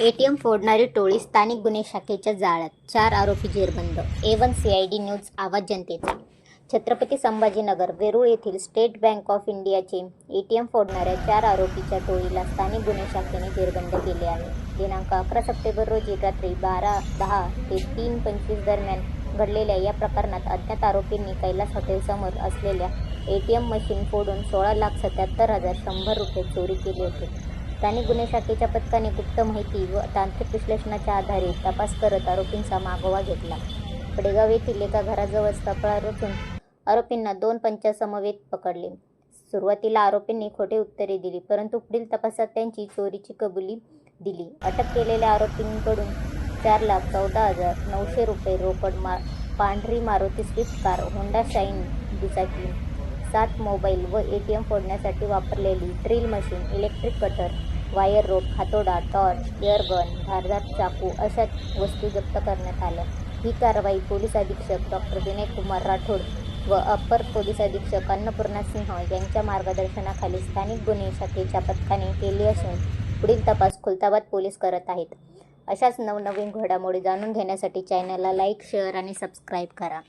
ATM फोडणारी टोळी स्थानिक गुन्हे शाखेच्या जाळ्यात. चार आरोपी जेरबंद. A one C I D news आवाज जनतेचा. छत्रपती संभाजीनगर वेरूळ येथील स्टेट बँक ऑफ इंडियाचे एटीएम फोडणाऱ्या चार आरोपीच्या टोळीला स्थानिक गुन्हे शाखेने जेरबंद केले आहे. दिनांक अकरा सप्टेंबर रोजी रात्री बारा दहा ते तीन पंचवीस दरम्यान घडलेल्या या प्रकरणात अज्ञात आरोपींनी कैलास हॉटेलसमोर असलेल्या एटीएम मशीन फोडून सोळा लाख सत्याहत्तर हजार शंभर रुपये चोरी केले होते. स्थानिक गुन्हे शाखेच्या पथकाने गुप्त माहिती व तांत्रिक विश्लेषणाच्या आधारे तपास करत आरोपींचा मागोवा घेतला. पडेगाव येथील एका घराजवळ सापळा रचून आरोपींना दोन पंचासमवेत पकडले. सुरुवातीला आरोपींनी खोटे उत्तरे दिली परंतु पुढील तपासात त्यांची चोरीची कबुली दिली. अटक केलेल्या आरोपींकडून चार लाख चौदा हजार नऊशे रुपये रोकड मा पांढरी Maruti Swift car Honda Shine दुचाकी सात मोबाईल व ए टी एम फोडण्यासाठी वापरलेली drill machine electric cutter wire rope हातोडा टॉर्च एअरगन धारदार चाकू अशा वस्तू जप्त करण्यात आल्या. ही कारवाई पोलीस अधीक्षक डॉक्टर विनय कुमार राठोड व अप्पर पोलीस अधीक्षक अन्नपूर्णा सिंह यांच्या मार्गदर्शनाखाली स्थानिक गुन्हे शाखेच्या पथकाने केली असून पुढील तपास खुलताबाद पोलीस करत आहेत. अशाच नवनवीन घडामोडी जाणून घेण्यासाठी चॅनलला लाईक शेअर आणि सबस्क्राईब करा.